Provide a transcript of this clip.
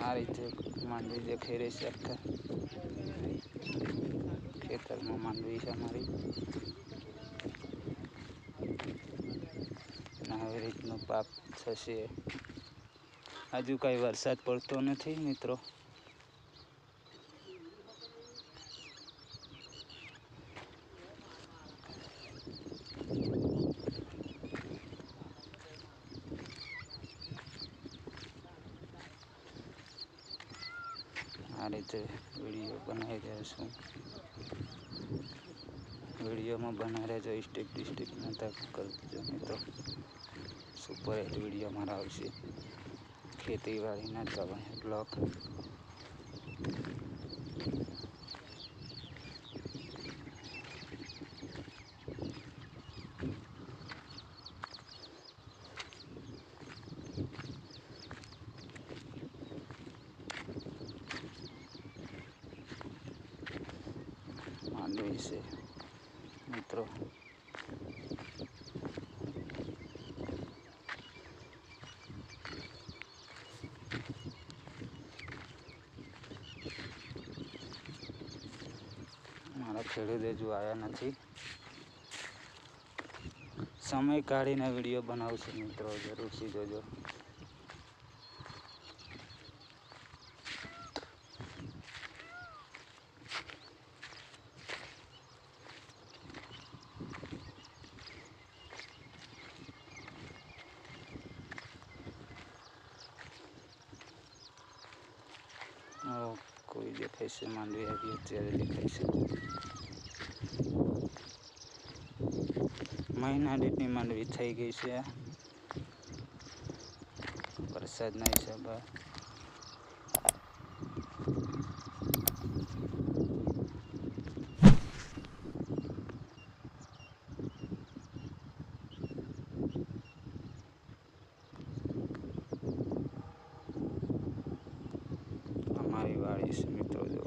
આ રીતે માંડવી દેખાઈ રહી છે આખા. ખેતરમાં માંડવી છે અમારી. આવી રીતનો પાક થશે. હજુ કાંઈ વરસાદ પડતો નથી મિત્રો. આ રીતે વીડિયો બનાવી રહ્યો છું. વિડીયોમાં બનાવી રહેજો, સ્ટેપ સ્ટેપ નતા કરજો મિત્રો. સુપર હિટ વીડિયો મારા આવશે. ખેતીવાડીના જ છે. મિત્રો. મારા ખેડૂત હજુ આવ્યા નથી. સમય કાઢીને વીડિયો બનાવશું મિત્રો. જરૂરથી જોજો. કોઈ દેખાય છે, માંડવી આવી અત્યારે દેખાય છે. મહિના દીઠની માંડવી થઈ ગઈ છે. વરસાદના હિસાબે. અમારી વાડી છે મિત્રો જો